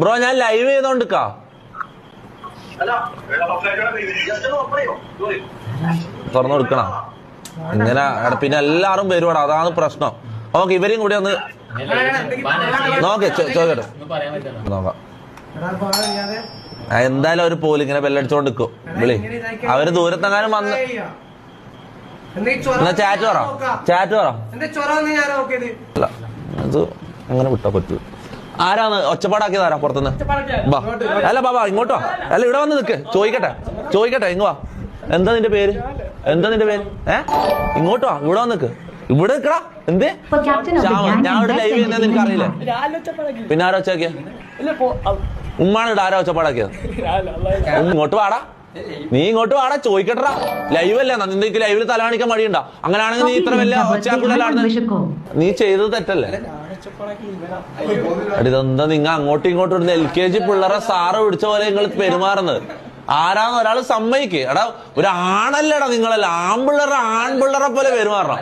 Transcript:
Bro ഞാൻ live ചെയ്തോണ്ടിക്കാ. തുറന്നു കൊടുക്കണ. ഇങ്ങനെ പിന്നെ എല്ലാരും വരുവാടാ. അതാണ് പ്രശ്നം. ഓക്കെ ഇവരെയും കൂടി ഒന്ന് നോക്ക് ചോദിക്കട്ടെ. നോക്കാം. എന്തായാലും ഒരു പോലും ഇങ്ങനെ ബെല്ലടിച്ചോണ്ട് നിൽക്കും വിളി. അവർ ദൂരത്തെങ്ങാനും വന്ന് എന്നാ ചാറ്റ് പറ. ചാറ്റ് പറ. അങ്ങനെ വിട്ടാ പറ്റൂ. ആരാണ് ഒച്ചപ്പാടാക്കിയത് ആരാ പുറത്തുനിന്ന്? ബാ അല്ല ബാബാ ഇങ്ങോട്ടോ അല്ല ഇവിടെ വന്ന് നിൽക്ക് ചോദിക്കട്ടെ. ചോദിക്കട്ടെ ഇങ്ങോ വാ. എന്താ നിന്റെ പേര്? എന്താ നിന്റെ പേര്? ഏ? ഇങ്ങോട്ടോ വാ, ഇവിടെ വന്ന് നിൽക്ക് ഇവിടെ നിൽക്കടാ എന്ത്? ഞാൻ ഇവിടെ ലൈവ് ചെയ്യുന്നത് നിനക്ക് അറിയില്ലേ പിന്നെ ആരാ ഒച്ചാക്കിയ ഉമ്മാണ് ഇവിടെ ആരാ ഒച്ചപ്പാടാക്കിയത്? ഇങ്ങോട്ട് വാടാ. നീ ഇങ്ങോട്ട് വാടാ ചോദിക്കട്ടാ ലൈവ് അല്ല? നിനക്ക് ലൈവിൽ തലകാണിക്കാൻ മടിയുണ്ടോ? അങ്ങനെയാണെങ്കിൽ നീ ഇത്ര വലിയ ഒച്ചയാക്കുള്ളതാണ് നീ ചെയ്തത് തെറ്റല്ലേ? ഇതെന്താ നിങ്ങ അങ്ങോട്ടും ഇങ്ങോട്ടും ഇടുന്ന? എൽ കെ ജി പിള്ളേരെ സാറ് പിടിച്ച പോലെ നിങ്ങൾ പെരുമാറുന്നത്. ആരാന്ന് ഒരാൾ സമ്മതിക്ക്. എടാ ഒരു ആണല്ലേടാ നിങ്ങളല്ല. ആൺപിള്ളേരെ ആൺപിള്ളേരെ പോലെ പെരുമാറണം.